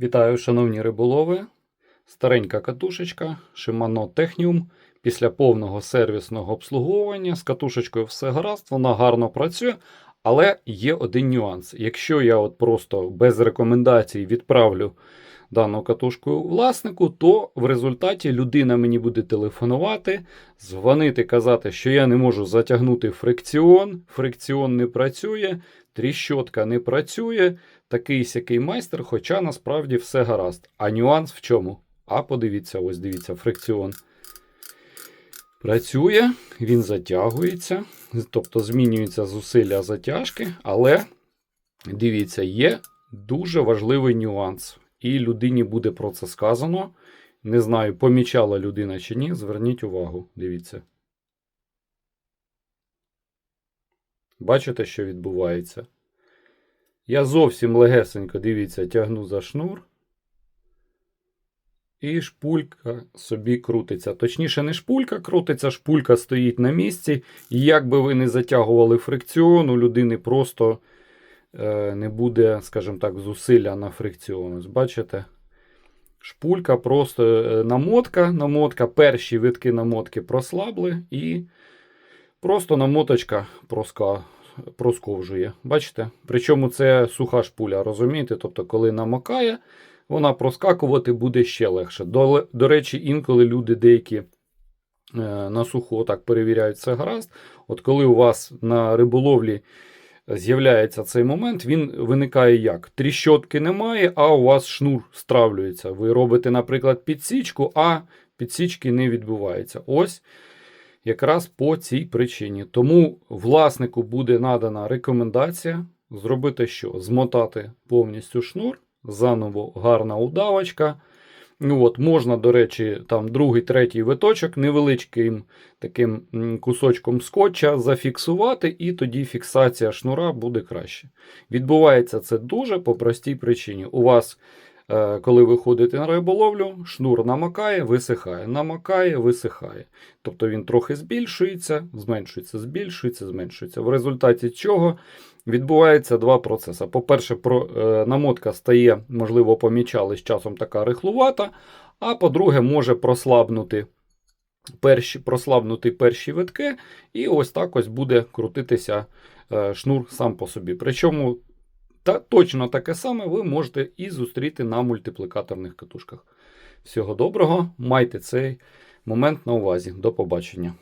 Вітаю, шановні риболови. Старенька катушечка Shimano Technium. Після повного сервісного обслуговування з катушечкою все гаразд, вона гарно працює, але є один нюанс. Якщо я от просто без рекомендацій відправлю дану катушку власнику, то в результаті людина мені буде телефонувати, дзвонити, казати, що я не можу затягнути фрикціон, фрикціон не працює, тріщотка не працює такий сякий майстер, хоча насправді все гаразд. А нюанс в чому? А подивіться, ось дивіться, фрикціон. Працює, він затягується, тобто змінюються зусилля затяжки, але дивіться, є дуже важливий нюанс. І людині буде про це сказано. Не знаю, помічала людина чи ні. Зверніть увагу, дивіться. Бачите, що відбувається? Я зовсім легесенько, дивіться, тягну за шнур. І шпулька собі крутиться. Точніше, не шпулька крутиться, шпулька стоїть на місці. І як би ви не затягували фрикціон, у людини просто не буде, скажімо так, зусилля на фрикціон. Бачите? Шпулька просто е, намотка, намотка, перші витки намотки прослабли і просто намоточка проска, просковжує. Бачите? Причому це суха шпуля, розумієте? Тобто, коли намокає, вона проскакувати буде ще легше. До, до речі, інколи люди деякі е, на суху так перевіряють це гаразд. От коли у вас на риболовлі з'являється цей момент, він виникає як? Тріщотки немає, а у вас шнур стравлюється. Ви робите, наприклад, підсічку, а підсічки не відбувається. Ось якраз по цій причині. Тому власнику буде надана рекомендація зробити що? Змотати повністю шнур, заново гарна удавочка. Ну от, Можна, до речі, там другий, третій виточок невеличким таким кусочком скотча зафіксувати, і тоді фіксація шнура буде краще. Відбувається це дуже по простій причині. У вас, коли ви ходите на риболовлю, шнур намокає, висихає, намокає, висихає. Тобто він трохи збільшується, зменшується, збільшується, зменшується. В результаті чого відбувається два процеси. По-перше, е, намотка стає, можливо, помічали з часом така рихлувата, а по-друге, може прослабнути перші, прослабнути перші витки, і ось так ось буде крутитися е, шнур сам по собі. Причому та, точно таке саме ви можете і зустріти на мультиплікаторних катушках. Всього доброго, майте цей момент на увазі. До побачення.